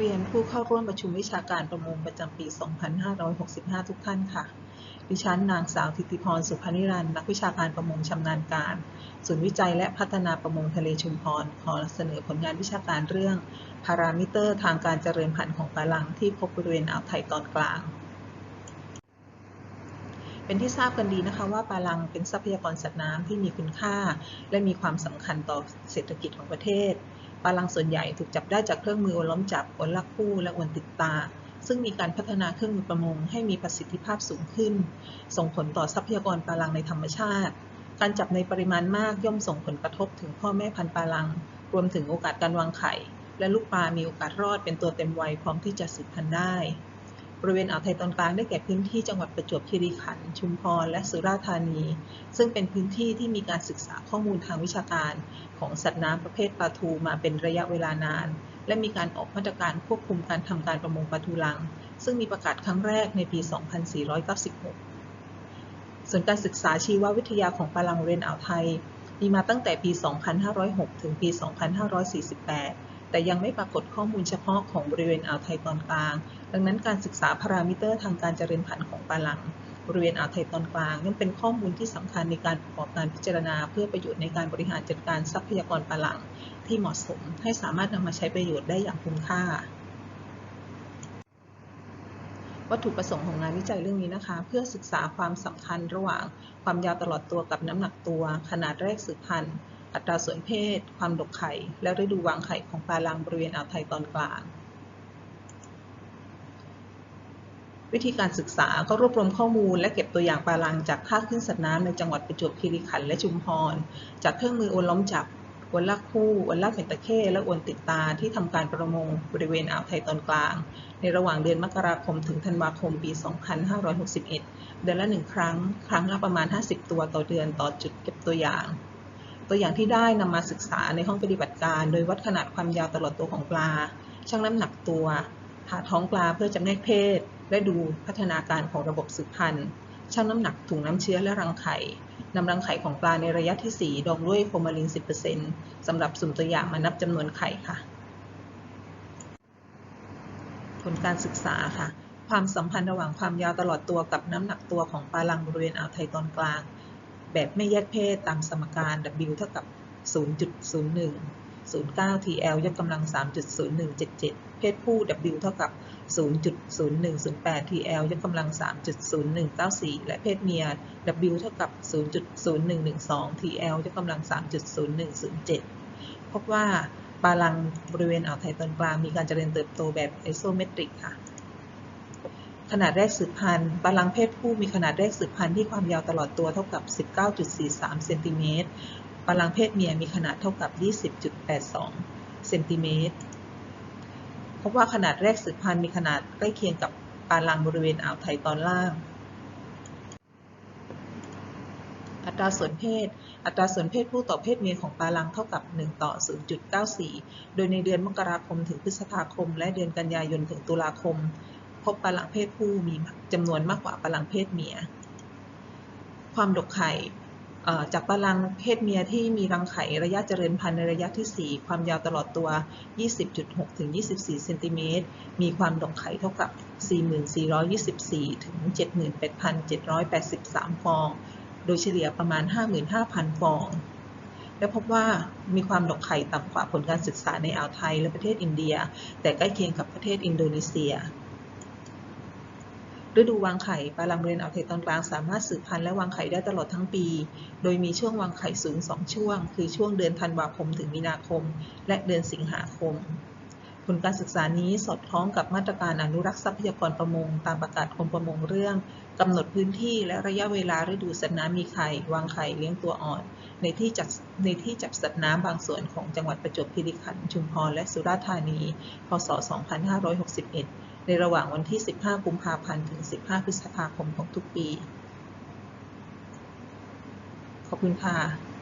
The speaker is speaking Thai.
เรียนผู้เข้าร่วมประชุมวิชาการประมงประจำปี 2565 ทุกท่านค่ะ ดิฉันนางสาวทิติพรสุพนิรันท์นักวิชาการประมงชำนาญการ ศูนย์วิจัยและพัฒนาประมงทะเลชุมพร ขอเสนอผลงานวิชาการเรื่องพารามิเตอร์ทางการเจริญพันธุ์ของปลาลังที่พบบริเวณอ่าวไทยตอนกลาง เป็นที่ทราบกันดีนะคะว่าปลาลังเป็นทรัพยากรสัตว์น้ำที่มีคุณค่า และมีความสำคัญต่อเศรษฐกิจของประเทศปลาลังส่วนใหญ่ถูกจับได้จากเครื่องมืออวนล้อมจับอวนลักคู่ และอวนติดตา ซึ่งมีการพัฒนาเครื่องมือประมงให้มีประสิทธิภาพสูงขึ้น ส่งผลต่อทรัพยากรปลาลังในธรรมชาติ การจับในปริมาณมากย่อมส่งผลกระทบถึงพ่อแม่พันธุ์ปลาลัง รวมถึงโอกาสการวางไข่ และลูกปลามีโอกาสรอดเป็นตัวเต็มวัยพร้อมที่จะสืบพันธุ์ได้ บริเวณอ่าวไทยตอนกลางได้แก่พื้นที่จังหวัดประจวบคีรีขันธ์ชุมพร และสุราษฎร์ธานี ซึ่งเป็นพื้นที่ที่มีการศึกษาข้อมูลทางวิชาการ ของสัตว์น้ำประเภทปลาทูมาเป็นระยะเวลานาน และมีการออกมาตรการควบคุมการทำการประมงปลาทูลัง ซึ่งมีประกาศครั้งแรกในปี 2496 ส่วนการศึกษาชีววิทยาของปลาลังบริเวณอ่าวไทย มีมาตั้งแต่ปี 2506 ถึงปี 2548 แต่ยังไม่ปรากฏข้อมูลเฉพาะของบริเวณอ่าวไทยตอนกลาง ดังนั้นการศึกษาพารามิเตอร์ทางการเจริญพันธุ์ของปลาหลังบริเวณอ่าวไทยตอนกลางยังเป็นข้อมูลที่สำคัญในการประกอบการพิจารณา เพื่อประโยชน์ในการบริหารจัดการทรัพยากรปลาหลังที่เหมาะสม ให้สามารถนำมาใช้ประโยชน์ได้อย่างคุ้มค่า วัตถุประสงค์ของงานวิจัยเรื่องนี้นะคะ เพื่อศึกษาความสำคัญระหว่างความยาวตลอดตัวกับน้ำหนักตัว ขนาดแรกสืบพันธุ์ อัตราส่วนเพศ ความดกไข่ และฤดูวางไข่ของปลาลังบริเวณอ่าวไทยตอนกลาง วิธีการศึกษาก็รวบรวมข้อมูล และเก็บตัวอย่างปลาลังจากท่าขึ้นสัตว์น้ำในจังหวัดประจวบคีรีขันธ์และชุมพร จากเครื่องมืออวนล้อมจับอวนลากคู่อวนลากเป็นตะเข้และอวนติดตาที่ทำการประมงบริเวณอ่าวไทยตอนกลาง ในระหว่างเดือนมกราคมถึงธันวาคมปี 2561 เดือนละหนึ่งครั้ง ครั้งละประมาณ 50 ตัวต่อเดือนต่อจุดเก็บตัวอย่าง ตัวอย่างที่ได้นำมาศึกษาในห้องปฏิบัติการ โดยวัดขนาดความยาวตลอดตัวของปลาชั่งน้ำหนักตัวหาท้องปลาเพื่อจำแนกเพศ และดูพัฒนาการของระบบสืบพันธุ์ชั่งน้ำหนักถุงน้ำเชื้อและรังไข่นำรังไข่ของปลาในระยะที่ 4 ดองด้วยโฟมาลิน 10%สำหรับสุ่มตัวอย่างมานับจำนวนไข่ค่ะ ผลการศึกษาค่ะ ความสัมพันธ์ระหว่างความยาวตลอดตัวกับน้ำหนักตัวของปลาลังบริเวณอ่าวไทยตอนกลาง แบบไม่แยกเพศตามสมการ W เท่ากับ 0.01 09 TL ยกกำลัง 3.0177 เพศผู้ W เท่ากับ 0.0108 TL ยกกำลัง 3.0194 และเพศเมีย W เท่ากับ 0.0112 TL ยกกำลัง 3.0107 พบว่าปาลังบริเวณอ่าวไทยตอนกลางมีการเจริญเติบโตแบบไอโซเมตริกค่ะ ขนาดแรกสืบพันธุ์ปลาลังเพศผู้มีขนาดแรกสืบพันธุ์ที่ความยาวตลอดตัวเท่ากับ 19.43 เซนติเมตรปลาลังเพศเมียมีขนาดเท่ากับ 20.82 เซนติเมตรพบว่าขนาดแรกสืบพันธุ์มีขนาดใกล้เคียงกับปลาลังบริเวณอ่าวไทยตอนล่าง อัตราส่วนเพศ อัตราส่วนเพศผู้ต่อเพศเมียของปลาลังเท่ากับ 1 ต่อ 0.94 โดยในเดือนมกราคมถึงพฤษภาคม และเดือนกันยายนถึงตุลาคม พบปลาลังเพศผู้มีจำนวนมากกว่าปลาลังเพศเมีย ความดกไข่จากปลาลังเพศเมียที่มีรังไข่ระยะเจริญพันธุ์ในระยะที่ 4 ความยาวตลอดตัว 20.6 ถึง 24 เซนติเมตร มีความดกไข่เท่ากับ 4424 ถึง 78,783 ฟอง โดยเฉลี่ยประมาณ 55,000 ฟอง และพบว่ามีความดกไข่ต่ำกว่าผลการศึกษาในอ่าวไทยและประเทศอินเดีย แต่ใกล้เคียงกับประเทศอินโดนีเซีย ฤดูวางไข่ปลาลังเรนอ่าวไทตอนกลางสามารถสืบพันธุ์และวางไข่ได้ตลอดทั้งปี โดยมีช่วงวางไข่สูง 2 ช่วง คือช่วงเดือนธันวาคมถึงมีนาคม และเดือนสิงหาคม ผลการศึกษานี้สอดคล้องกับมาตรการอนุรักษ์ทรัพยากรประมง ตามประกาศกรมประมงเรื่องกำหนดพื้นที่และระยะเวลาฤดูสัตว์น้ำมีไข่ วางไข่เลี้ยงตัวอ่อน ในที่จับในที่จับสัตว์น้ำบางส่วนของจังหวัดประจวบคีรีขันธ์ชุมพรและสุราษฎร์ธานี พศ 2561 ในระหว่างวันที่ 15 กุมภาพันธ์ ถึง 15 พฤษภาคมของทุกปี ขอบคุณค่ะ